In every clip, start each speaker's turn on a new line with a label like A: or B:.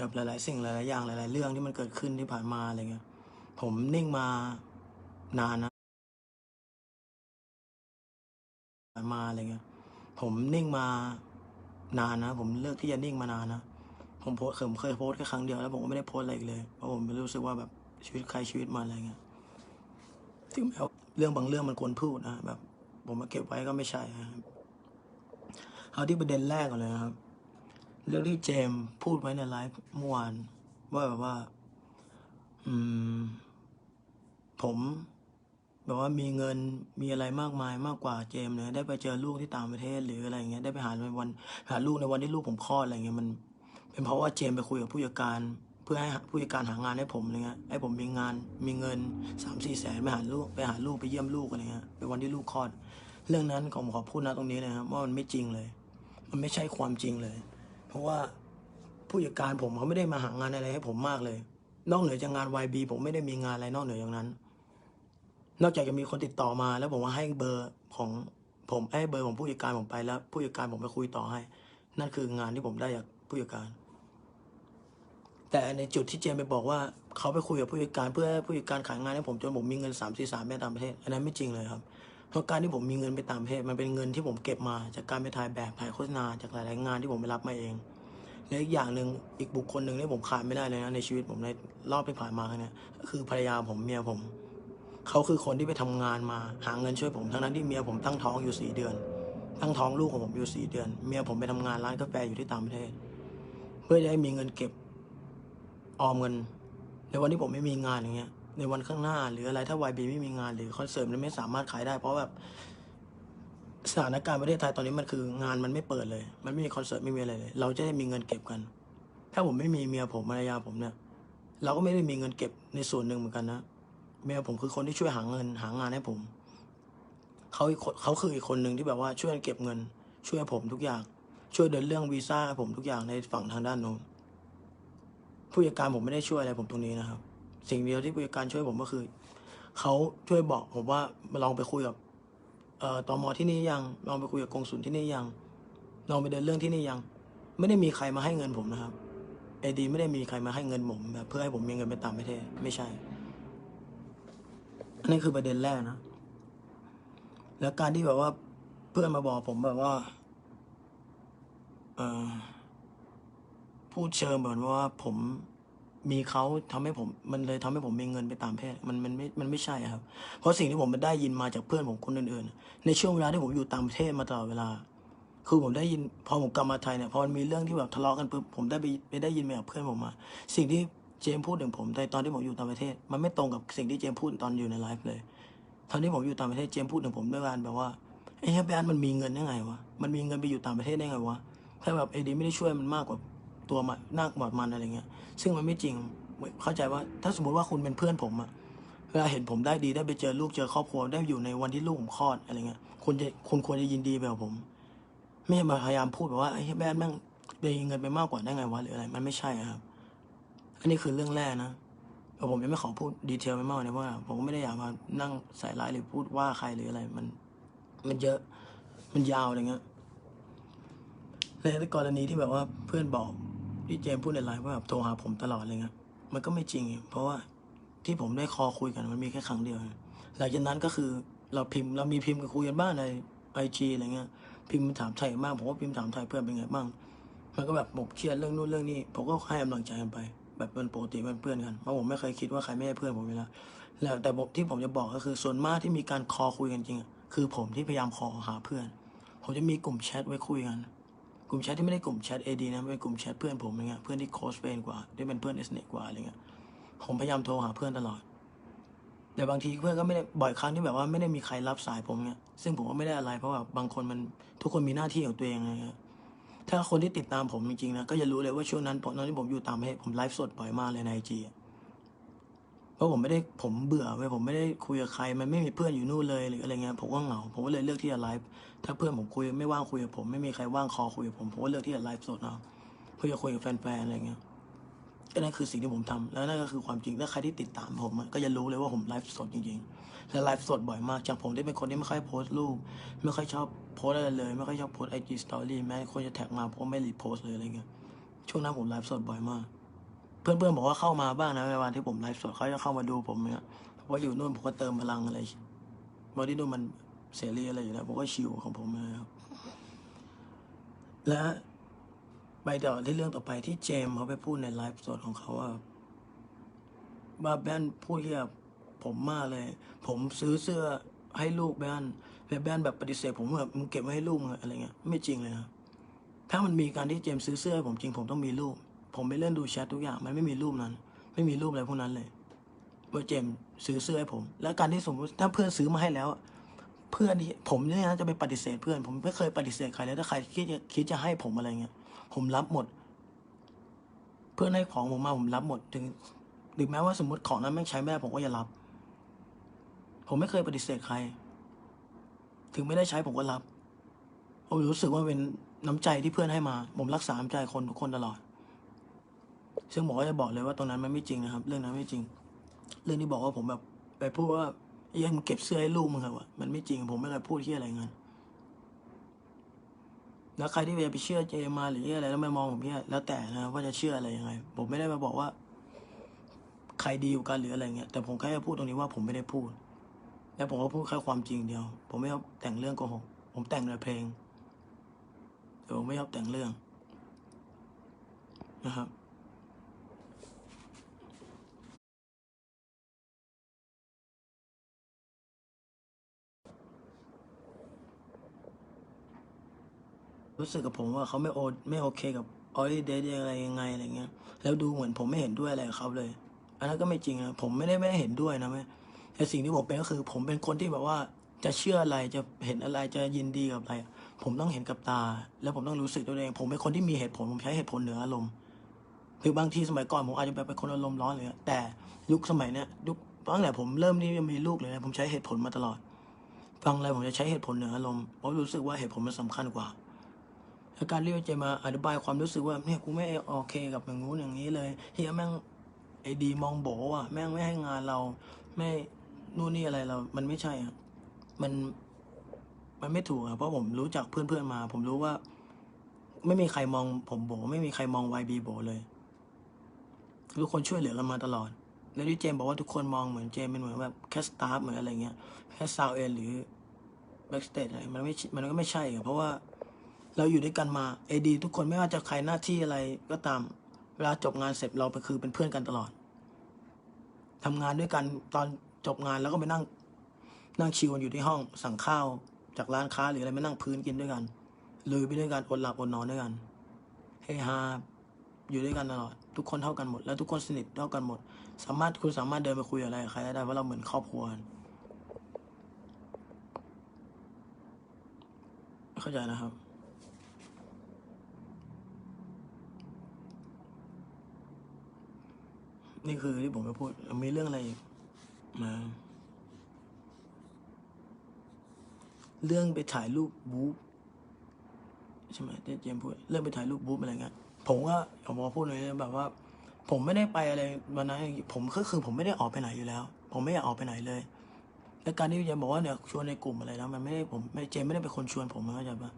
A: กับหลายๆ สิ่งหลายๆอย่างหลาย ๆ เรื่องที่มันเกิดขึ้นที่ผ่านมาอะไรเงี้ยผมนิ่งมานานนะผ่านมาอะไรเงี้ยผมนิ่งมานานนะ ผมเลือกที่จะนิ่งมานานนะผมโพสผมเคยโพสแค่ครั้งเดียวแล้วผมก็ไม่ได้โพสอะไรอีกเลยเพราะผมรู้สึกว่าแบบชีวิตใครชีวิตมันอะไรเงี้ยถึงแม้ว่าเรื่องบางเรื่องมันควรพูดนะแบบ ผมมาเก็บไว้ก็ไม่ใช่ครับเอาที่ประเด็นแรกก่อนเลยครับ เรื่องที่เจมพูดไว้ในไลฟ์เมื่อวานว่าแบบว่า อืม ผมแบบว่ามีเงินมีอะไรมากมายมากกว่าเจมเลยได้ไปเจอลูกที่ต่างประเทศหรืออะไรเงี้ยได้ไปหาในวันหาลูกในวันที่ลูกผมคลอดอะไรเงี้ยมัน เป็นเพราะว่าเจมไปคุยกับผู้จัดการ เพื่อให้ผู้จัดการหางานให้ผมอะไรเงี้ยให้ผมมีงานมีเงินสามสี่แสนไปหาลูกไปหาลูกไปเยี่ยมลูกอะไรเงี้ยไปวันที่ลูกคลอด เรื่องนั้นผมขอพูดนะตรงนี้เลยครับว่ามันไม่จริงเลย มันไม่ใช่ความจริงเลย เพราะว่าผู้จัดการผมเขาไม่ได้มาหางานอะไรให้ผมมากเลย นอกเหนือจากงาน YB ผมไม่ได้มีงานอะไรนอกเหนือจากนั้น นอกจากจะมีคนติดต่อมา แล้วผมว่าให้เบอร์ของผมให้เบอร์ของผู้จัดการผมไปแล้ว ผู้จัดการผมไปคุยต่อให้ นั่นคืองานที่ผมได้จากผู้จัดการ แต่ในจุดที่เจมไปบอกว่าเขาไปคุยกับผู้จัดการ เพื่อผู้จัดการขายงานให้ผมจนผมมีเงินสามสี่สามไปต่างประเทศ อันนั้นไม่จริงเลยครับ เพราะการที่ผมมีเงินไปต่างประเทศมันเป็นเงินที่ผมเก็บมา จากการไปถ่ายแบบถ่ายโฆษณาจากหลายๆงานที่ผมไปรับมาเองและอีกอย่างหนึ่งอีกบุคคลหนึ่งที่ผมขาดไม่ได้เลยนะในชีวิตผมในรอบที่ผ่านมาเนี่ยคือภรรยาผมเมียผมเขาคือคนที่ไปทำงานมา หาเงินช่วยผมทั้งนั้นที่เมียผมตั้งท้องอยู่สี่เดือน ตั้งท้องลูกของผมอยู่สี่เดือน เมียผมไปทำงานร้านกาแฟอยู่ที่ต่างประเทศ เพื่อจะให้มีเงินเก็บออมเงินในวันที่ผมไม่มีงานอย่างเงี้ย ในวันข้างหน้า หรืออะไรถ้าวายบีไม่มีงานหรือคอนเสิร์ตมันไม่สามารถขายได้ เพราะแบบสถานการณ์ประเทศไทยตอนนี้มันคืองานมันไม่เปิดเลย มันไม่มีคอนเสิร์ตไม่มีอะไรเลย เราจะได้มีเงินเก็บกัน ถ้าผมไม่มีเมียผมภรรยาผมเนี่ย เราก็ไม่ได้มีเงินเก็บในส่วนหนึ่งเหมือนกันนะเมียผมคือคนที่ช่วยหาเงินหางานให้ผมเขาเขาคืออีกคนหนึ่งที่แบบว่าช่วยเก็บเงิน ช่วยผมทุกอย่าง ช่วยเดินเรื่องวีซ่าผมทุกอย่างในฝั่งทางด้านโน้นผู้จัดการผมไม่ได้ช่วยอะไรผมตรงนี้นะครับ สิ่งเดียวที่ผู้จัดการช่วยผมก็คือเขาช่วยบอกผมว่าลองไปคุยกับเอ่อตมที่นี่ยังลองไปคุยกับกงสุลที่นี่ยังลองไปเดินเรื่องที่นี่ยัง ไม่ได้มีใครมาให้เงินผมนะครับเอดีไม่ได้มีใครมาให้เงินผมแบบเพื่อให้ผมมีเงินไปต่างประเทศไม่ใช่ อันนี้คือประเด็นแรกนะ แล้วการที่แบบว่าเพื่อนมาบอกผมแบบว่าเออพูดเชิงแบบว่าผม มีเขาทำให้ผมมันเลยทำให้ผมมีเงินไปตามเพศมันมันไม่มันไม่ใช่ครับ เพราะสิ่งที่ผมได้ยินมาจากเพื่อนผมคนอื่นๆ ในช่วงเวลาที่ผมอยู่ต่างประเทศมาตลอดเวลา คือผมได้ยินพอผมกลับมาไทยเนี่ยพอมันมีเรื่องที่แบบทะเลาะกันปุ๊บผมได้ไปไปได้ยินมาจากเพื่อนผมมา สิ่งที่เจมส์พูดถึงผมในตอนที่ผมอยู่ต่างประเทศ มันไม่ตรงกับสิ่งที่เจมส์พูดตอนอยู่ในไลฟ์เลย ตอนที่ผมอยู่ต่างประเทศเจมส์พูดถึงผมด้วยการแบบว่าไอ้เฮียแบนมันมีเงินได้ไงวะมันมีเงินไปอยู่ต่างประเทศได้ไงวะถ้าแบบเอดีไม่ได้ช่วยมันมากกว่า ตัวมันนากกว่ามันอะไรเงี้ย ซึ่งมันไม่จริงเข้าใจว่าถ้าสมมติว่าคุณเป็นเพื่อนผมอะเวลาเห็นผมได้ดีได้ไปเจอลูกเจอครอบครัวได้อยู่ในวันที่ลูกผมคลอดอะไรเงี้ยคุณจะคุณควรจะยินดีแบบผม ไม่มาพยายามพูดแบบว่าไอ้แบนแม่งมีเงินไปมากกว่าได้ไงวะหรืออะไร มันไม่ใช่ครับ อันนี้คือเรื่องแรกนะแต่ผมยังไม่ขอพูดดีเทลไปมากกว่านี้เพราะว่าผมก็ไม่ได้อยากมานั่งใส่ร้ายหรือพูดว่าใครหรืออะไร มัน มันเยอะมันยาวอะไรเงี้ยในกรณีที่แบบว่าเพื่อนบอก ที่เจมพูดในไลน์ว่าแบบโทรหาผมตลอดอะไรเงี้ยมันก็ไม่จริง เพราะว่าที่ผมได้คอคุยกันมันมีแค่ครั้งเดียวหลังจากนั้นก็คือเราพิมพ์เรามีพิมพ์กันคุยกันบ้างในไอจีอะไรเงี้ยพิมพ์ถามไทยบ้างผมก็พิมพ์ถามไทยเพื่อนเป็นไงบ้างมันก็แบบผมเครียดเรื่องนู้นเรื่องนี้ผมก็ให้กำลังใจกันไป แบบเป็นปกติเป็นเพื่อนกันเพราะผมไม่เคยคิดว่าใครไม่ใช่เพื่อนผมเวลาแล้วแต่ผมที่ผมจะบอกก็คือส่วนมากที่มีการคอคุยกันจริงอะคือผมที่พยายามคอหาเพื่อน ผมจะมีกลุ่มแชทไว้คุยกัน กลุ่มแชทที่ไม่ได้กลุ่มแชทเอดีนะเป็นกลุ่มแชทเพื่อนผมอะไรเงี้ยเพื่อนที่โคสเฟนกว่าที่เป็นเพื่อนเอสเนกว่าอะไรเงี้ยผมพยายามโทรหาเพื่อนตลอด แต่บางทีเพื่อนก็ไม่ได้บ่อยครั้งที่แบบว่าไม่ได้มีใครรับสายผมเงี้ยซึ่งผมก็ไม่ได้อะไรเพราะว่าบางคนมันทุกคนมีหน้าที่ของตัวเองอะไรเงี้ยถ้าคนที่ติดตามผมจริงๆนะก็จะรู้เลยว่าช่วงนั้นตอนที่ผมอยู่ตางประเทศผมไลฟ์สดบ่อยมากเลยในไอจี เพราะผมไม่ได้ผมเบื่อเว้ยผมไม่ได้คุยกับใคร มันไม่มีเพื่อนอยู่นู่นเลยหรืออะไรเงี้ยผมก็เหงาผมก็เลยเลือกที่จะไลฟ์ถ้าเพื่อนผมคุยไม่ว่างคุยกับผมไม่มีใครว่างคอคุยกับผมผมก็เลือกที่จะไลฟ์สดเอาเพื่อจะคุยกับแฟนๆอะไรเงี้ยก็นั่นคือสิ่งที่ผมทำแล้วนั่นก็คือความจริงถ้าใครที่ติดตามผมก็จะรู้เลยว่าผมไลฟ์สดจริงๆและไลฟ์สดบ่อยมากจากผมที่เป็นคนที่ไม่ค่อยโพสต์รูปไม่ค่อยชอบโพสอะไรเลย ไม่ค่อยชอบโพสไอจีสตอรี่แม้คนจะแท็กมาผมก็ไม่รีโพสต์เลยอะไรเงี้ยช่วงนั้นผมไลฟ์สดบ่อยมาก เพื่อนๆบอกว่าเข้ามาบ้างนะในวันที่ผมไลฟ์สดเขาจะเข้ามาดูผมเนี่ยเพราะว่าอยู่นู่นผมก็เติมพลังอะไรเพราะที่นู่นมันเสรีอะไรอยู่แล้วผมก็ชิวของผมนะครับและไปต่อที่เรื่องต่อไปที่เจมเขาไปพูดในไลฟ์สดของเขาว่าว่าแบนพูดเกี่ยวกับผมมากเลย ผมซื้อเสื้อให้ลูกแบนแต่แบนแบบปฏิเสธผมแบบมึงเก็บไว้ให้ลูกอะไรเงี้ยไม่จริงเลยนะถ้ามันมีการที่เจมซื้อเสื้อให้ผมจริงผมต้องมีรูป ผมไปเล่นดูแชททุกอย่าง มันไม่มีรูปนั้น ไม่มีรูปอะไรพวกนั้นเลยว่าเจมซื้อเสื้อให้ผม แล้วการที่สมมติถ้าเพื่อนซื้อมาให้แล้ว เพื่อนผมเนี่ยนะจะไปปฏิเสธเพื่อน ผมไม่เคยปฏิเสธใครเลยถ้าใครคิดจะคิดจะให้ผมอะไรเงี้ย ผมรับหมด เพื่อนให้ของผมมาผมรับหมด ถึงถึงแม้ว่าสมมติของนั้นไม่ใช้ไม่ได้ผมก็จะรับ ผมไม่เคยปฏิเสธใคร ถึงไม่ได้ใช้ผมก็รับผมรู้สึกว่าเป็นน้ำใจที่เพื่อนให้มา ผมรักษาน้ำใจคนทุกคนตลอด ซึ่งผมก็จะบอกเลยว่าตรงนั้นมันไม่จริงนะครับ เรื่องนั้นไม่จริง เรื่องที่บอกว่าผมแบบไปพูดว่าไอ้ยังมึงเก็บเสื้อให้ลูกมึงเหรอวะมันไม่จริงผมไม่เคยพูดที่อะไรเงี้ยแล้วใครที่ไปเชื่อเจมาหรืออะไรแล้วไม่มองผมเนี่ยแล้วแต่นะว่าจะเชื่ออะไรยังไง ผมไม่ได้มาบอกว่า ใครดีกว่ากันหรืออะไรเงี้ยแต่ผมแค่จะพูดตรงนี้ว่าผมไม่ได้พูด แล้วผมก็พูดแค่ความจริงเดียว ผมไม่ชอบแต่งเรื่องโกหกผมแต่งในเพลงแต่ผมไม่ชอบแต่งเรื่องนะครับ รู้สึกกับผมว่าเขาไม่โอไม่โอเคกับออริเดทอะไรยังไงอะไรเงี้ย แล้วดูเหมือนผมไม่เห็นด้วยอะไรกับเขาเลย อันนั้นก็ไม่จริงนะผมไม่ได้ไม่ได้เห็นด้วยนะแม่แต่สิ่งที่ผมเป็นก็คือ ผมเป็นคนที่แบบว่าจะเชื่ออะไรจะเห็นอะไรจะยินดีกับอะไร ผมต้องเห็นกับตา แล้วผมต้องรู้สึกตัวเอง ผมเป็นคนที่มีเหตุผลผมใช้เหตุผลเหนืออารมณ์คือบางทีสมัยก่อนผมอาจจะแบบเป็นคนอารมณ์ร้อนเลยแต่ยุคสมัยเนี้ยยุคตั้งแต่ผมเริ่มที่จะมีลูกเลยนะผมใช้เหตุผลมาตลอดฟังอะไรผมจะใช้เหตุผลเหนืออารมณ์เพราะรู้สึกว่าเหตุผลมันสำคัญกว่า แล้วการที่เจมาอธิบายความรู้สึกว่าเนี่ยกูไม่โอเคกับอย่างงู้นอย่างนี้เลยเฮียแม่งไอดีมองโบอะแม่งไม่ให้งานเราไม่นู่นนี่อะไรเรา มันไม่ใช่อะมันมันไม่ถูกอะเพราะผมรู้จักเพื่อนๆมา ผมรู้ว่า ไม่มีใครมองผมโบ ไม่มีใครมองวายบีโบเลย ทุกคนช่วยเหลือกันมาตลอด แล้วที่เจมบอกว่าทุกคนมองเหมือนเจมเป็นเหมือนแบบแค่สตาฟเหมือนอะไรเงี้ยแค่ซาวเอนหรือแบ็กสเตจอะไรมันไม่มันก็ไม่ใช่อะเพราะว่า เราอยู่ด้วยกันมาเอดีทุกคนไม่ว่าจะใครหน้าที่อะไรก็ตาม เวลาจบงานเสร็จเราไปคือเป็นเพื่อนกันตลอดทำงานด้วยกันตอนจบงานแล้วก็ไปนั่งนั่งชิวอยู่ที่ห้องสั่งข้าวจากร้านค้าหรืออะไรมานั่งพื้นกินด้วยกันลุยไปด้วยกันอดหลับอดนอนด้วยกันเฮฮาอยู่ด้วยกันตลอด ทุกคนเท่ากันหมด แล้วทุกคนสนิทเท่ากันหมด สามารถคุณสามารถเดินไปคุยอะไรกับใครได้เพราะเราเหมือนครอบครัวเข้าใจนะครับ นี่คือที่ผมจะพูด มีเรื่องอะไรมา เรื่องไปถ่ายรูปบู๊ใช่ไหมที่เจมพูด เรื่องไปถ่ายรูปบู๊อะไรเงี้ย ผมว่าผมพอพูดเลยแบบว่า ผมไม่ได้ไปอะไรวันนั้นผมก็คือผมไม่ได้ออกไปไหนอยู่แล้ว ผมไม่อยากออกไปไหนเลย และการที่เจมบอกว่าเนี่ยชวนในกลุ่มอะไรนะมันไม่ได้ผมไม่เจมไม่ได้เป็นคนชวนผมเข้าใจปะ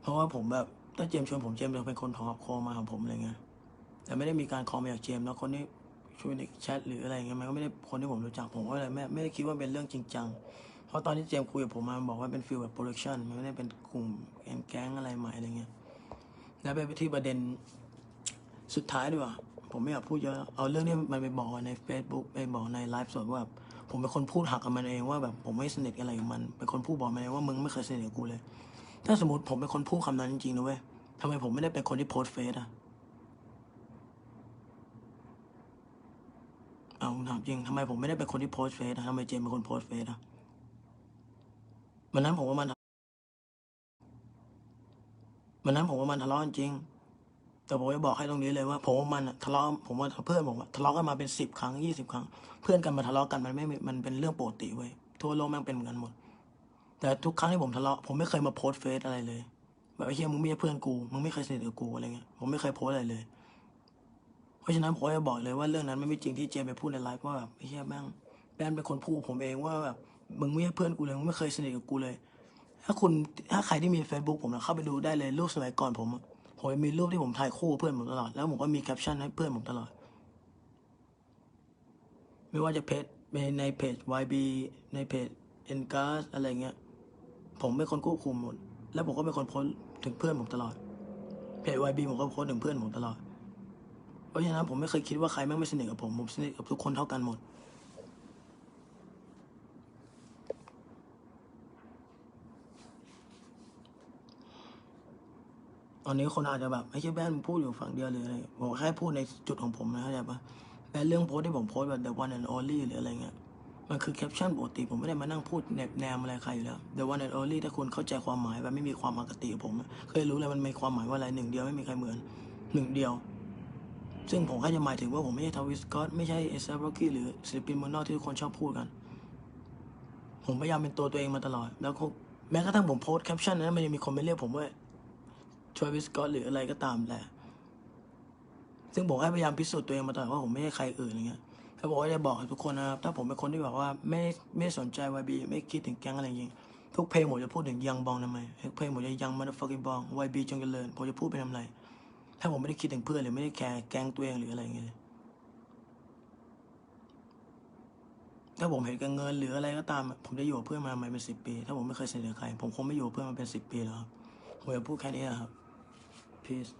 A: เพราะว่าผมแบบถ้าเจมชวนผมเจมจะเป็นคนถอคอมาของผมอะไรเงี้ยแต่ไม่ได้มีการคอมาจากเจมแล้วคนที่ ช่วยในแชทหรืออะไรเงี้ยมันก็ไม่ได้คนที่ผมรู้จักผมก็เลยไม่ไม่ได้คิดว่าเป็นเรื่องจริงจังเพราะตอนที่เจมส์คุยกับผมมาบอกว่าเป็นฟิลแบบโปรดักชันมันไม่ได้เป็นกลุ่มแก๊งอะไรใหม่อะไรเงี้ยแล้วไปที่ประเด็นสุดท้ายดีกว่าผมไม่อยากพูดเยอะเอาเรื่องนี้มันไปบอกใน Facebook ไปบอกในไลฟ์สดว่า ผมเป็นคนพูดหักกับมันเองว่าแบบผมไม่สนิทอะไรกับมันเป็นคนพูดบอกมันเองว่ามึงไม่เคยสนิทกับกูเลย ถ้าสมมติผมเป็นคนพูดคำนั้นจริงๆนะเว้ยทำไมผมไม่ได้เป็นคนที่โพสเฟซอะ เอาถามจริงทำไมผมไม่ได้เป็นคนที่โพสเฟซอะทำไมเจมเป็นคนโพสเฟซอะวันนั้นผมว่ามันวันนั้นผมว่ามันทะเลาะจริง แต่ผมจะบอกให้ตรงนี้เลยว่าผมว่ามันทะเลาะผมว่าเพื่อนผมทะเลาะกันมาเป็นสิบครั้งยี่สิบครั้ง เพื่อนกันมาทะเลาะกันมันไม่ มันเป็นเรื่องปกติเว้ยทั่วโลกแม่งเป็นเหมือนกันหมด แต่ทุกครั้งที่ผมทะเลาะผมไม่เคยมาโพสเฟซอะไรเลยแบบไอ้เฮียมึงไม่ใช่เพื่อนกูมึงไม่เคยสนิทกับกูอะไรเงี้ยผมไม่เคยโพสอะไรเลย ราะฉะนั้นผมจะบอกเลยว่าเรื่องนั้นไม่จริงที่เจมไปพูดในไลฟ์ว่าแบบไอ้เฮียแม่งแบนเป็นคนพูดผมเองว่าแบบมึงไม่ใช่เพื่อนกูเลยมึงไม่เคยสนิทกับกูเลย ถ้าคุณถ้าใครที่มี Facebook ผมนะเข้าไปดูได้เลยรูปสมัยก่อนผมอะผมมีรูปที่ผมถ่ายคู่เพื่อนผมตลอดแล้วผมก็มีแคปชั่นให้เพื่อนผมตลอด ไม่ว่าจะเพจในเพจ YB ในเพจ e n g a s อะไรเงี้ยผมเป็นคนควบคุมหมด แล้วผมก็เป็นคนโพสถึงเพื่อนผมตลอดเพจ YB ผมก็โพสถึงเพื่อนผมตลอด เพราะฉะนั้นผมไม่เคยคิดว่าใครแม่งไม่สนิทกับผม ผมสนิทกับทุกคนเท่ากันหมด ตอนนี้คนอาจจะแบบไอ้เชี่ยแบนพูดอยู่ฝั่งเดียวหรืออะไรผมแค่พูดในจุดของผมนะเข้าใจปะแต่เรื่องโพสที่ผมโพสแบบ the one and only หรืออะไรเงี้ย มันคือแคปชั่นปกติ ผมไม่ได้มานั่งพูดแนบแนมอะไรใครอยู่แล้ว the one and only ถ้าคุณเข้าใจความหมายแบบไม่มีความอคติกับผม เคยรู้เลยมันมีความหมายว่าอะไรหนึ่งเดียวไม่มีใครเหมือนหนึ่งเดียว ซึ่งผมแค่จะหมายถึงว่าผมไม่ใช่ทวิสกอตไม่ใช่เอซาบล็อกกี้หรือศิลปินเมืองนอกที่ทุกคนชอบพูดกัน ผมพยายามเป็นตัวตัวเองมาตลอด แล้วก็แม้กระทั่งผมโพสแคปชั่นนั้นมันยังมีคนไปเรียกผมว่าทรวิสกอตหรืออะไรก็ตามแหละซึ่งผมก็พยายามพิสูจน์ตัวเองมาตลอดว่าผมไม่ใช่ใครอื่นอย่างเงี้ยแล้วบอกว่าจะบอกทุกคนนะครับ ถ้าผมเป็นคนที่แบบว่าไม่ไม่สนใจวายบีไม่คิดถึงแก๊งอะไรอย่างเงี้ยทุกเพลงผมจะพูดถึงยังบองทำไมทุกเพลงผมจะยังมันฟักกิ้งบองวายบีจงเจริญผมจะพูดไปทำไร ถ้าผมไม่ได้คิดถึงเพื่อนหรือไม่ได้แคร์แกงตัวเองหรืออะไรอย่างเงี้ยถ้าผมเห็นกับเงินหรืออะไรก็ตาม ผมจะอยู่กับเพื่อนมามาเป็นสิบปี ถ้าผมไม่เคยเสนอใคร ผมคงไม่อยู่กับเพื่อนมาเป็นสิบปีแล้วครับผมจะพูดแค่นี้นะครับ peace